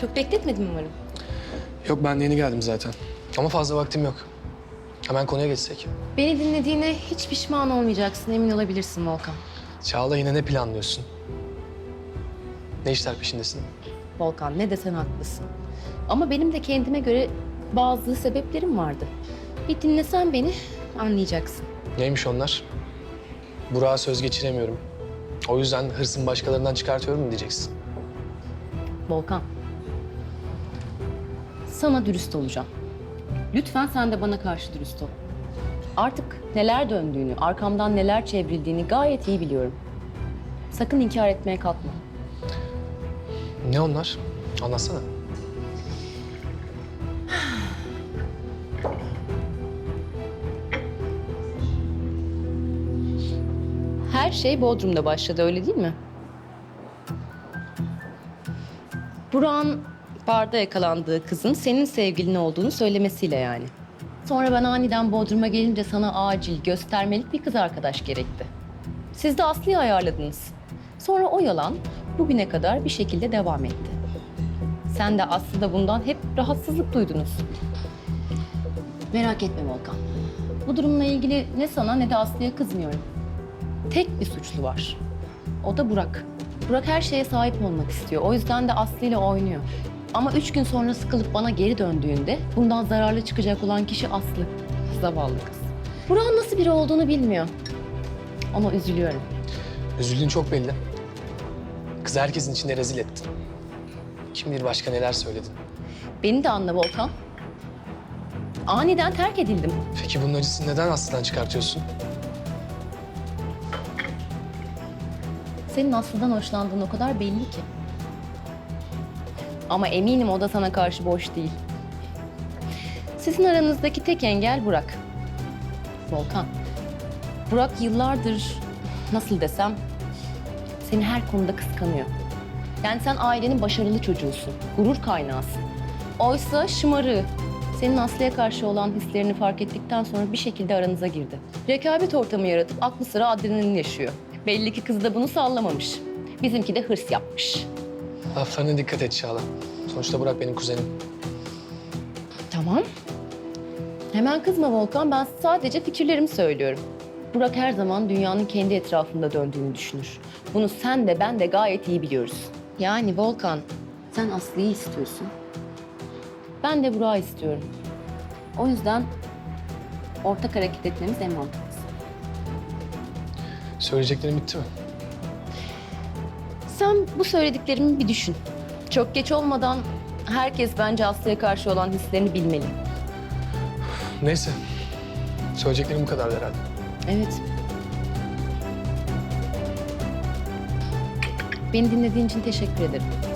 Çok bekletmedim umarım. Yok ben de yeni geldim zaten. Ama fazla vaktim yok. Hemen konuya geçsek. Beni dinlediğine hiç pişman olmayacaksın, emin olabilirsin Volkan. Çağla yine ne planlıyorsun? Ne işler peşindesin? Volkan ne desen haklısın. Ama benim de kendime göre bazı sebeplerim vardı. Bir dinlesen beni anlayacaksın. Neymiş onlar? Burak'a söz geçiremiyorum. O yüzden hırsımı başkalarından çıkartıyorum mu diyeceksin? Volkan. Sana dürüst olacağım. Lütfen sen de bana karşı dürüst ol. Artık neler döndüğünü, arkamdan neler çevrildiğini gayet iyi biliyorum. Sakın inkar etmeye kalkma. Ne onlar? Anlatsana. Her şey Bodrum'da başladı öyle değil mi? Burak'ın barda yakalandığı kızın senin sevgilin olduğunu söylemesiyle yani. Sonra ben aniden Bodrum'a gelince sana acil, göstermelik bir kız arkadaş gerekti. Siz de Aslı'yı ayarladınız. Sonra o yalan bugüne kadar bir şekilde devam etti. Sen de Aslı da bundan hep rahatsızlık duydunuz. Merak etme Volkan. Bu durumla ilgili ne sana ne de Aslı'ya kızmıyorum. Tek bir suçlu var. O da Burak. Burak her şeye sahip olmak istiyor. O yüzden de Aslı ile oynuyor. Ama üç gün sonra sıkılıp bana geri döndüğünde bundan zararlı çıkacak olan kişi Aslı. Zavallı kız. Burak'ın nasıl biri olduğunu bilmiyor. Ama üzülüyorum. Üzüldüğün çok belli. Kızı herkesin içinde rezil ettin. Kim bilir başka neler söyledin. Beni de anla Volkan. Aniden terk edildim. Peki bunun acısını neden Aslı'dan çıkartıyorsun? Senin Aslı'dan hoşlandığın o kadar belli ki. Ama eminim o da sana karşı boş değil. Sizin aranızdaki tek engel Burak. Volkan. Burak yıllardır nasıl desem seni her konuda kıskanıyor. Yani sen ailenin başarılı çocuğusun, gurur kaynağısın. Oysa şımarığı. Senin Aslı'ya karşı olan hislerini fark ettikten sonra bir şekilde aranıza girdi. Rekabet ortamı yaratıp aklı sıra adrenalin yaşıyor. Belli ki kız da bunu sallamamış. Bizimki de hırs yapmış. Laflarına dikkat et Çağla. Sonuçta Burak benim kuzenim. Tamam. Hemen kızma Volkan. Ben sadece fikirlerimi söylüyorum. Burak her zaman dünyanın kendi etrafında döndüğünü düşünür. Bunu sen de ben de gayet iyi biliyoruz. Yani Volkan, sen Aslı'yı istiyorsun. Ben de Burak'ı istiyorum. O yüzden ortak hareket etmemiz en mantıklısı. Söyleyeceklerin bitti mi? Sen bu söylediklerimi bir düşün. Çok geç olmadan herkes bence Aslı'ya karşı olan hislerini bilmeli. Neyse. Söyleyeceklerim bu kadar herhalde. Evet. Beni dinlediğin için teşekkür ederim.